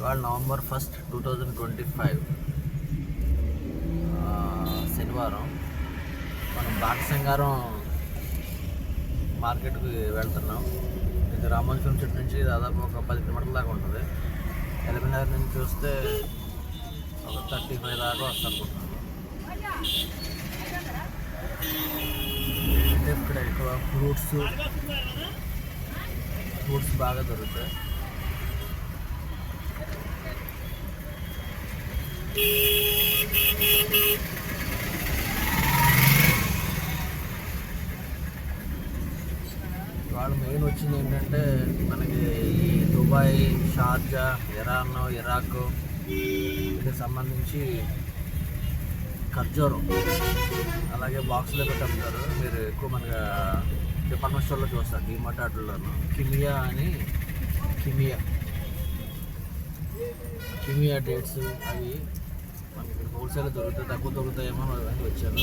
ఇవాళ November first two thousand twenty five. శనివారం మనం బాక్సంగారం మార్కెట్కి వెళ్తున్నాం. ఇది రామోజీ చెట్టు నుంచి దాదాపు ఒక పది కిలోమీటర్ల దాకా ఉంటుంది. ఎలిమినగర్ నుంచి చూస్తే ఒక థర్టీ ఫైవ్ దాకా వస్తాను అనుకుంటున్నాను ఇక్కడ ఎక్కువ ఫ్రూట్స్ ఫ్రూట్స్ బాగా దొరుకుతాయి. వాళ్ళు మెయిన్ వచ్చింది ఏంటంటే మనకి ఈ దుబాయ్ షార్జా ఇరాన్ ఇరాక్ వీటికి సంబంధించి ఖర్జూరం అలాగే బాక్స్లో పెట్టి అమ్ముతారు మీరు ఎక్కువ మనకి డిపార్ట్మెంట్ స్టోర్లో చూస్తారు. డిమార్ట్ వాటిల్లోనూ కిమియా అని కిమియా. కిమియా డేట్స్ అవి హోల్సేల్ దొరుకుతాయి తక్కువ దొరుకుతాయేమో అని వచ్చాను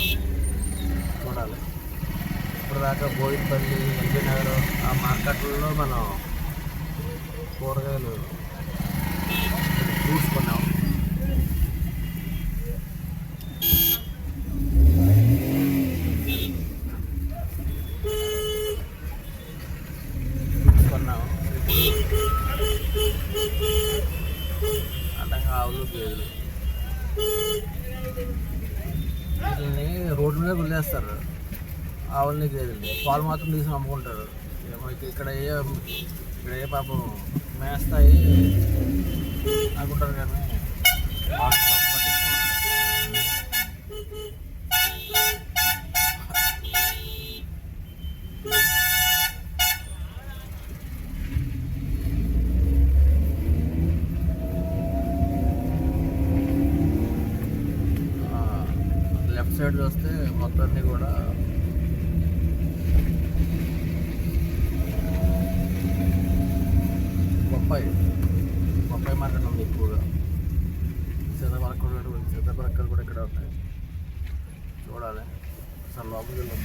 చూడాలి. ఇప్పుడు దాకా బోయిపల్లి ఎల్బీ నగర్ ఆ మార్కెట్లలో మనం కూరగాయలు ఫ్రూట్స్ కొన్నాం. ఆవులని గేదెలు పాలు మాత్రం తీసుకుని అమ్ముకుంటారు ఏమో ఇక్కడ ఏ ఇక్కడ ఏ పాపం మేస్తాయి అనుకుంటారు కానీ లెఫ్ట్ సైడ్ చూస్తే మొత్తం కూడా బొప్పాయి బొప్పాయి మార్కెట్ ఉంది ఎక్కువగా. సీతాఫలక్కలు కూడా సీతాఫలక్కలు కూడా ఇక్కడ ఉంటాయి. చూడాలి. అసలు లోపలికి వెళ్తాం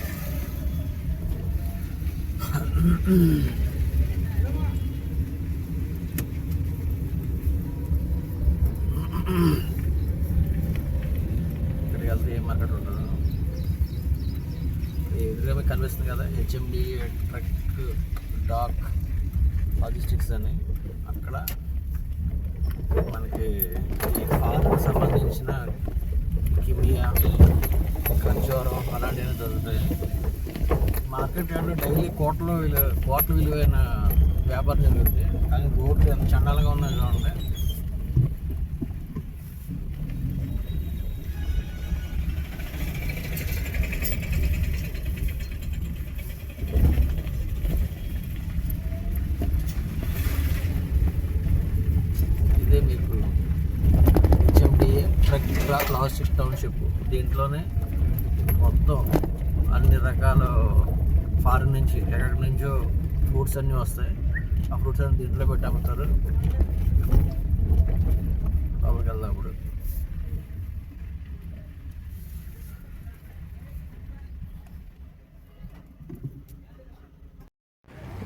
ఇక్కడికి వెళ్తే ఏ మార్కెట్ ఉండదు. ఎదురుగా కనిపిస్తుంది కదా హెచ్ఎండి ట్రక్ డాక్ లాజిస్టిక్స్ అని అక్కడ మనకి ఈ ఫార్మ్కి సంబంధించిన కిమియా కంచోరం అలాంటివి దొరుకుతాయి. మార్కెట్ యార్డ్లో డైలీ కోట్లు విలువ కోట్ల విలువైన వ్యాపారం జరుగుతుంది. కానీ రోడ్లు ఎంత చండాలుగా ఉన్నాయి చూడండి ఇదే మీకు హెచ్ఎండిఏ ట్రక్ లాజిస్టిక్ టౌన్షిప్ దీంట్లోనే మొత్తం అన్ని రకాల ఫారిన్ నుంచి ఎక్కడి నుంచో ఫ్రూట్స్ అన్నీ వస్తాయి. ఆ ఫ్రూట్స్ అన్ని దీంట్లో పెట్టి అమ్ముతారు. లోపలికి వెళ్దాం ఇప్పుడు.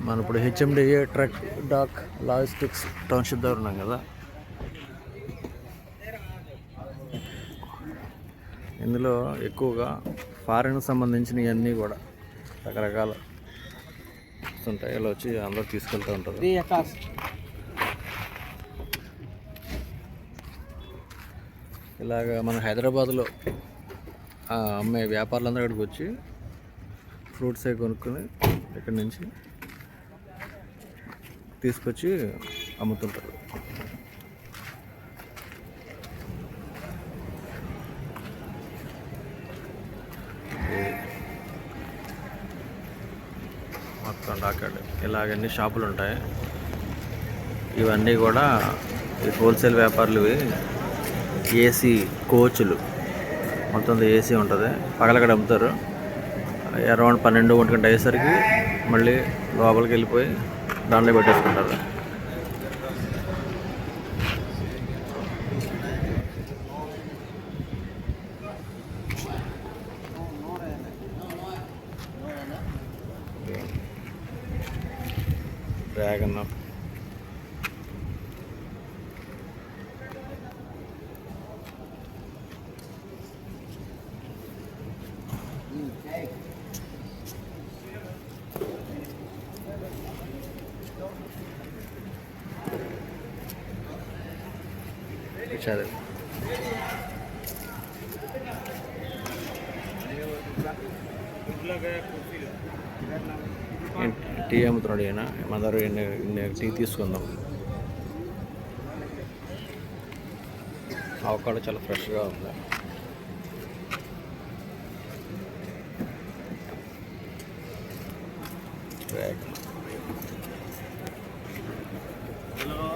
మనం ఇప్పుడు HMDA truck dock logistics township దగ్గర ఉన్నాం కదా. ఇందులో ఎక్కువగా ఫారెన్ సంబంధించినవి అన్నీ కూడా రకరకాల ఉంటాయి ఇలా వచ్చి అందరూ తీసుకెళ్తూ ఉంటారు. ఇలాగ మన హైదరాబాద్లో అమ్మే వ్యాపారులందరూ ఇక్కడికి వచ్చి ఫ్రూట్స్ అవి కొనుక్కొని ఇక్కడి నుంచి తీసుకొచ్చి అమ్ముతుంటారు. ఇలాగన్ని షాపులు ఉంటాయి. ఇవన్నీ కూడా ఈ హోల్సేల్ వ్యాపారులు ఏసీ కోచ్లు. మొత్తం ఏసీ ఉంటుంది. పగలగడ అమ్ముతారు. అరౌండ్ పన్నెండు ఒంటి గంట అయ్యేసరికి మళ్ళీ లోపలికి వెళ్ళిపోయి దాంట్లో పెట్టేసుకుంటారు. dragging up each other. Good luck, tea అమ్ముతున్నాడు ఈయన మదర్ టీ తీసుకుందాం. అవకాడో చాలా ఫ్రెష్గా ఉంది. హలో.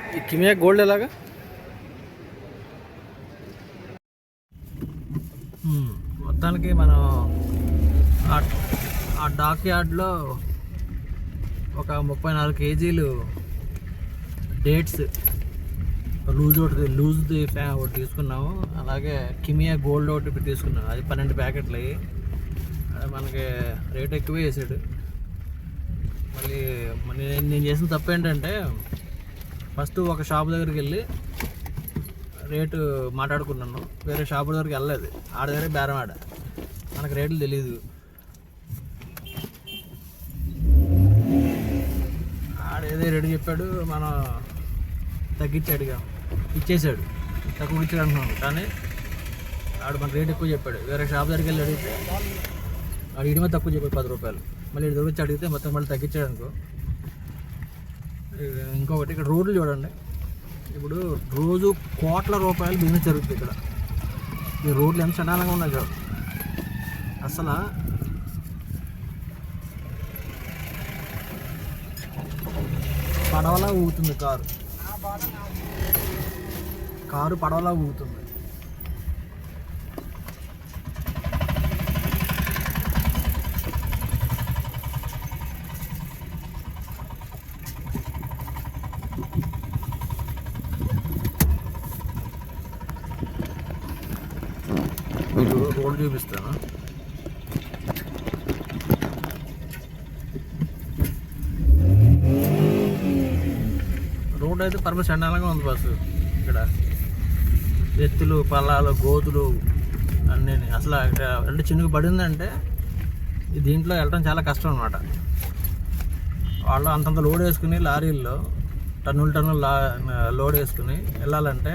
ఈ కిమియా గోల్డ్ ఎలాగా? మొత్తానికి మనం ఆ- ఆ డాక్ యార్డ్లో ఒక ముప్పై నాలుగు కేజీలు డేట్స్ లూజ్ ఒకటి లూజ్ది ఫ్యా ఒకటి తీసుకున్నాము. అలాగే కిమియా గోల్డ్ ఒకటి తీసుకున్నాము అది పన్నెండు ప్యాకెట్లు అయ్యి అది మనకి రేట్ ఎక్కువ వేసాడు మళ్ళీ నేను నేను చేసిన తప్పు ఏంటంటే ఫస్ట్ ఒక షాప్ దగ్గరికి వెళ్ళి రేటు మాట్లాడుకున్నాను. వేరే షాప్ దగ్గరికి వెళ్ళలేదు. ఆడ దగ్గర బేరం ఆడ. మనకు రేట్లు తెలీదు. ఆడ ఏదో రేటు చెప్పాడు మనం తగ్గించాడుగా ఇచ్చేసాడు. తక్కువ ఇచ్చాడు అంటున్నాను కానీ ఆడు మన రేట్ ఎక్కువ చెప్పాడు. వేరే షాప్ దగ్గరికి వెళ్ళి అడిగితే ఆడు ఇడి తక్కువ చెప్పాడు పది రూపాయలు. మళ్ళీ ఇటు దగ్గర అడిగితే మొత్తం మళ్ళీ తగ్గించాడు అనుకో. ఇంకొకటి ఇక్కడ రోడ్లు చూడండి. ఇప్పుడు రోజు కోట్ల రూపాయలు బిజినెస్ జరుగుతుంది ఇక్కడ. ఈ రోడ్లు ఎంత చండాలంగా ఉన్నాయి చూడు అసలు పడవలా ఊగుతుంది కారు. కారు పడవలా ఊగుతుంది. రోడ్డు రోడ్ చూపిస్తాను? రోడ్ అయితే పరమ చండాలంగా ఉంది బస్సు ఇక్కడ. ఎత్తులు పల్లాలు గోతులు అన్నీ అసలు ఇక్కడ అంటే చినుకు పడిందంటే దీంట్లో వెళ్ళడం చాలా కష్టం అనమాట వాళ్ళు అంతంత లోడ్ వేసుకుని లారీల్లో టన్నులు టన్నులు లా లోడ్ వేసుకుని వెళ్ళాలంటే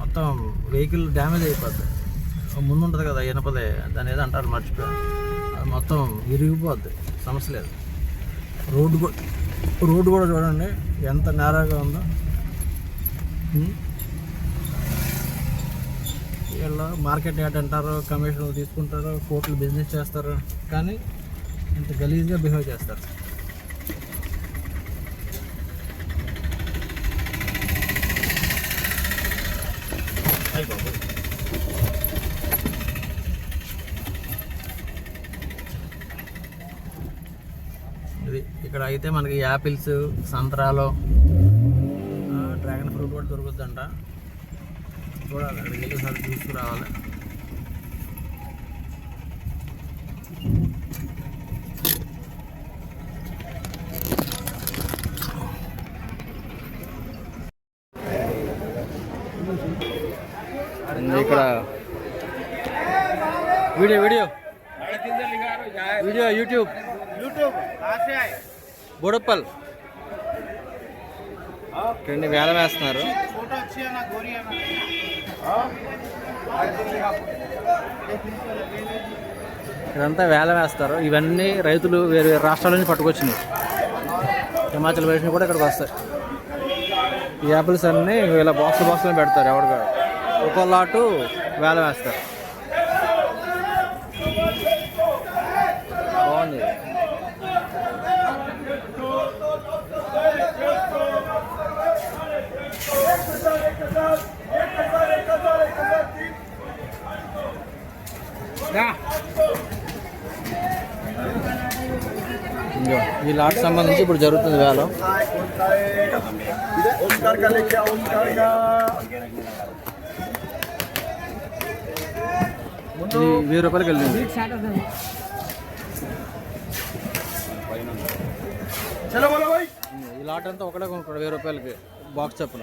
మొత్తం వెహికల్ డ్యామేజ్ అయిపోతుంది ముందు ఉంటుంది కదా ఇనపదే దాని ఏదో అంటారు మర్చిపోయాను. అది మొత్తం విరిగిపోద్ది సమస్య లేదు. రోడ్డు కూడా రోడ్డు కూడా చూడండి ఎంత నేరాగా ఉందో. వీళ్ళ వీళ్ళు మార్కెట్ యాడ్ అంటారు కమిషన్లు తీసుకుంటారు కోట్లు బిజినెస్ చేస్తారు కానీ ఇంత గలీజ్గా బిహేవ్ చేస్తారు ఇది ఇక్కడ అయితే మనకి యాపిల్స్ సంత్రాలు ఆ, డ్రాగన్ ఫ్రూట్ కూడా దొరుకుతుందంట చూడాలి అక్కడికి వెళ్ళి సార్ తీసుకురావాలి ఇక్కడ video video video YouTube YouTube कहाँ से आए బుడపల్. రెండు వేల వేస్తున్నారు. ఇదంతా వేల వేస్తారు. ఇవన్నీ రైతులు వేరు వేరు రాష్ట్రాల నుంచి పట్టుకొచ్చినాయి హిమాచల్ ప్రదేశ్ కూడా ఇక్కడికి వస్తాయి. ఈ యాపిల్స్ అన్నీ ఇలా బాక్స్ బాక్స్లో పెడతారు ఎవరికాడు ఒక్కో లాటు వేల వేస్తారు. ఈ లాట్ సంబంధించి ఇప్పుడు జరుగుతుంది వేళ వెయ్యి రూపాయలకి వెళ్ళింది. ఈ లాట్ అంతా ఒకటే కొనుక్కోండి వెయ్యి రూపాయలకి. బాక్స్ చెప్పిన.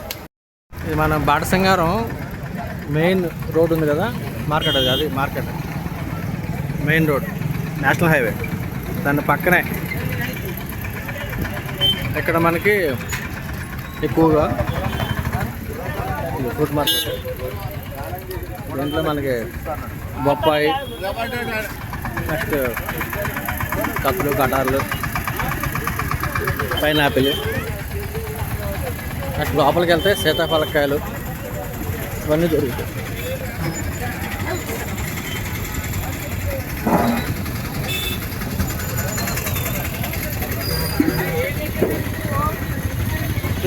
ఇది మన బాటసింగారం మెయిన్ రోడ్ ఉంది కదా మార్కెట్ అది అది market. Main road national highway. దాని పక్కనే ఇక్కడ మనకి ఎక్కువగా ఫ్రూట్ మార్కెట్. దీంట్లో మనకి బొప్పాయి నెక్స్ట్ కత్తులు కటార్లు పైనాపిల్. అటు లోపలికి వెళ్తే సీతాఫలకాయలు ఇవన్నీ దొరుకుతాయి.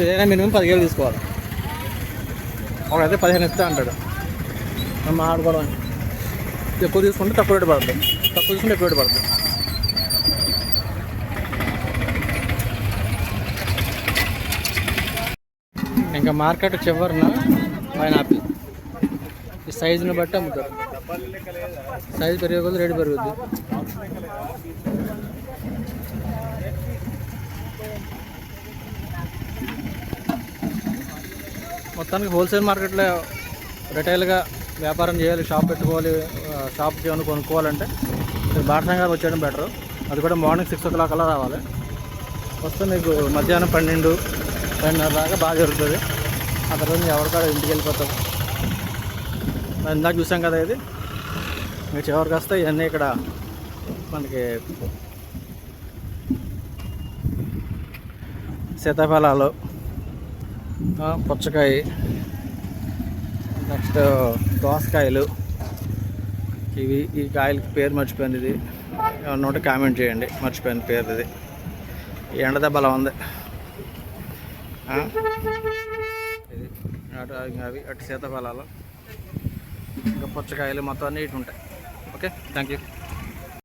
ఏదైనా మినిమం పదివేలు తీసుకోవాలి. ఒకడైతే పదిహేను ఇస్తా అంటాడు. మనం ఆడుకోవడం ఎక్కువ తీసుకుంటే తక్కువ రేటు పడుతుంది. తక్కువ తీసుకుంటే ఎక్కువ రేటు పడుతుంది. ఇంకా మార్కెట్ చివరిన పైనాపిల్. ఈ సైజుని బట్టి అమ్ముతారు. సైజు పెరిగే కొద్ది రేటు పెరుగుద్ది. మొత్తానికి హోల్సేల్ మార్కెట్లో రిటైల్గా వ్యాపారం చేయాలి షాప్ పెట్టుకోవాలి షాప్ ఏమైనా కొనుక్కోవాలంటే మీరు బాటసంగా వచ్చేయడం బెటర్. అది కూడా మార్నింగ్ సిక్స్ ఓ క్లాక్ అలా రావాలి. వస్తే మీకు మధ్యాహ్నం పన్నెండు రెండున్నర దాకా బాగా జరుగుతుంది. ఆ తర్వాత నువ్వు ఎవరికాడ ఇంటికి వెళ్ళిపోతాం. మరి ఇందాక చూసాం కదా ఇది. మీరు చివరికి వస్తే ఇవన్నీ ఇక్కడ మనకి సీతాఫలాలు పుచ్చకాయ నెక్స్ట్ దోసకాయలు. ఇవి ఈ కాయలకి పేరు మర్చిపోయింది ఇది ఏమన్నా ఉంటే కామెంట్ చేయండి. మర్చిపోయింది పేరు ఇది ఎండ దెబ్బలా ఉంది. ఇది అటు అవి అటు సీతాఫలాలు ఇంకా పుచ్చకాయలు మొత్తం అన్నీ ఇటు ఉంటాయి. ఓకే? Thank you